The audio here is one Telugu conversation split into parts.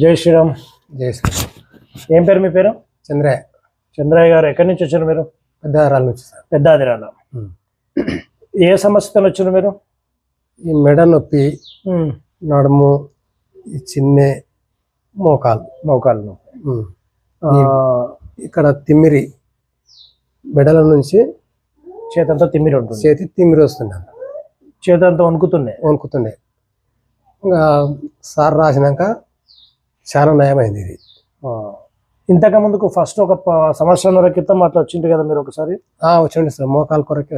జై శ్రీరామ్. జై శ్రీరామ్. ఏం పేరు మీ పేరు? చంద్రయ్య. చంద్రయ్య గారు ఎక్కడి నుంచి వచ్చారు మీరు? పెద్దరాల నుంచి సార్. పెద్ద ఆదిరాల ఉమ్. ఏ సమస్యతో వచ్చారు మీరు? ఈ మెడ నొప్పి నడుము ఈ చిన్నె మోకాలు. మోకాలు నొప్పి. ఇక్కడ తిమ్మిరి మెడల నుంచి చేతంతా తిమ్మిరి ఉంటుంది. చేతి తిమ్మిరి వస్తున్నాను చేతంతా వణుకుతున్నాయి. వణుకుతుండే ఇంకా సార్ రాసినాక చాలా నయమైంది ఇది. ఇంతకు ముందుకు ఫస్ట్ ఒక సంవత్సరంన్నర క్రితం అట్లా వచ్చింది కదా మీరు ఒకసారి? ఆ, వచ్చింది సార్. మోకాలు కొరకు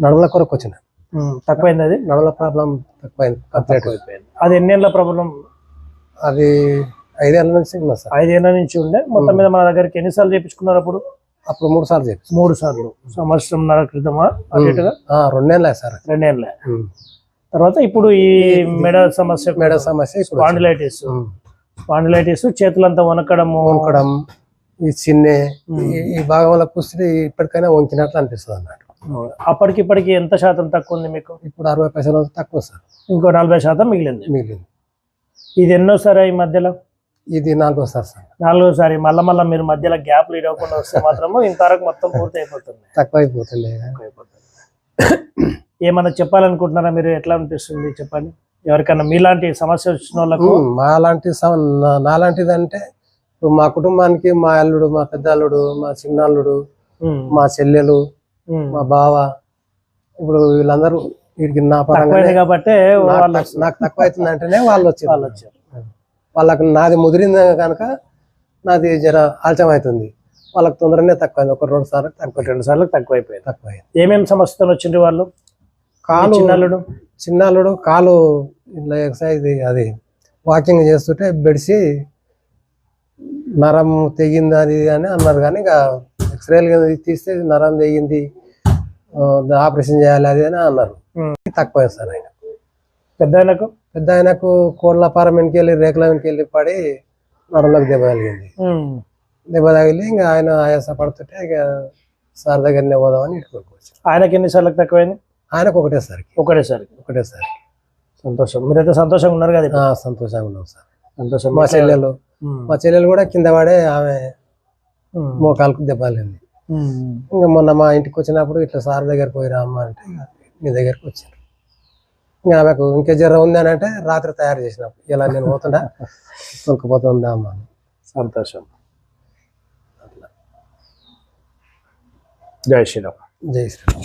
నడుముల కొరకు వచ్చిన తక్కువైంది అది? నడుముల ప్రాబ్లం తక్కువైంది కంప్లీట్. తక్కువైపోయింది. అది ఎన్నేళ్ళ ప్రాబ్లం? అది ఐదేళ్ళ నుంచి ఉన్నా సార్. ఐదేళ్ళ నుంచి ఉండే? మొత్తం మీద మన దగ్గరికి ఎన్నిసార్లు చేపించుకున్నారు అప్పుడు? అప్పుడు మూడు సార్లు చెప్పి మూడు సార్లు. సంవత్సరంన్నర క్రితమా? అటు ఇటుగా రెండేళ్ళ సార్. రెండేళ్ళే. తర్వాత ఇప్పుడు ఈ మెడ సమస్య మెడ సమస్య స్పాండిలైటిస్. స్పాండిలైటిస్ చేతులంతా వనకడము వణకడం ఈ చిన్నె ఈ- భాగంలో కూర్చుని ఇప్పటికైనా వంకినట్లు అనిపిస్తుంది అన్నట్టు. అప్పటికి ఇప్పటికి ఎంత శాతం తక్కువ ఉంది మీకు? ఇప్పుడు అరవై పైసలు తక్కువ సార్. ఇంకో నలభై శాతం మిగిలింది. మిగిలింది. ఇది ఎన్నోసారి ఈ మధ్యలో? ఇది నాలుగో సార్ సార్. నాలుగోసారి మళ్ళా మళ్ళీ మీరు మధ్యలో గ్యాప్ లీడ్ అవ్వకుండా వస్తే మాత్రము ఇంతవరకు మొత్తం పూర్తి అయిపోతుంది తక్కువ అయిపోతుంది ఏమన్నా చెప్పాలనుకుంటున్నారా మీరు? ఎట్లా అనిపిస్తుంది? చెప్పండి. ఎవరికైనా మీలాంటి సమస్య వచ్చిన వాళ్ళకు ఉమ్, మా లాంటి సం- నా- నాలాంటిది అంటే మా కుటుంబానికి మా అల్లుడు మా పెద్ద అల్లుడు మా చిన్న అల్లుడు ఉమ్, మా చెల్లెలు. మా బావ ఇప్పుడు వీళ్ళందరూ వీడికి నా పరంగా కాబట్టి నాకు తక్కువ అవుతుంది అంటేనే వాళ్ళు వచ్చారు వాళ్ళు వచ్చారు వాళ్ళకు నాది ముదిరింది కనుక నాది జర ఆలస్యం అవుతుంది వాళ్ళకి తొందరనే తక్కువ ఒక రెండు సార్లు తక్కువ రెండు సార్లు తక్కువ అయిపోయింది తక్కువ ఏమేమి సమస్యతో వచ్చిండ్రు వాళ్ళు కాలు చిన్నల్లుడు? చిన్నాళ్ళుడు కాలు ఇట్లా అది వాకింగ్ చేస్తుంటే బెడిసి నరం తెగింది అది అని అన్నారు కానీ ఇక ఎక్స్రేలు తీస్తే నరం తెగింది ఆపరేషన్ చేయాలి అది అని అన్నారు. తక్కువ సార్ ఆయన. పెద్ద ఆయనకు పెద్ద ఆయనకు కోళ్ళ పారం వెనక్కి వెళ్ళి రేకుల వెనక్కి వెళ్ళి పడి నడుములకు దెబ్బ తగిలింది. దెబ్బ తగిలి ఇంకా ఆయన ఆయాస పడుతుంటే ఇక సార్ దగ్గరనే పోదామని ఇటుకోవచ్చు ఆయనకి ఎన్నిసార్లు తక్కువైంది? ఆయనకు ఒకటేసరికి ఒకటేసారి ఒకటేసారి సంతోషం. మీరైతే సంతోషంగా ఉన్నారు కదా సంతోషంగా ఉన్నాం సార్. సంతోషం. మా చెల్లెలు. మా చెల్లెలు కూడా కింద పడే ఆమె. మోకాలకు దెబ్బలింది. ఇంకా మొన్న మా ఇంటికి వచ్చినప్పుడు ఇట్లా సార్ దగ్గరికి పోయి రామ్మ అంటే మీ దగ్గరికి వచ్చారు. ఇంకా ఆమెకు ఇంకా జ్వరం ఉంది అని అంటే రాత్రి తయారు చేసినాం ఇలా నేను పోతుండా? తొలకపోతుందా అమ్మ. సంతోషం. జై శ్రీరామ్. జై శ్రీరామ్.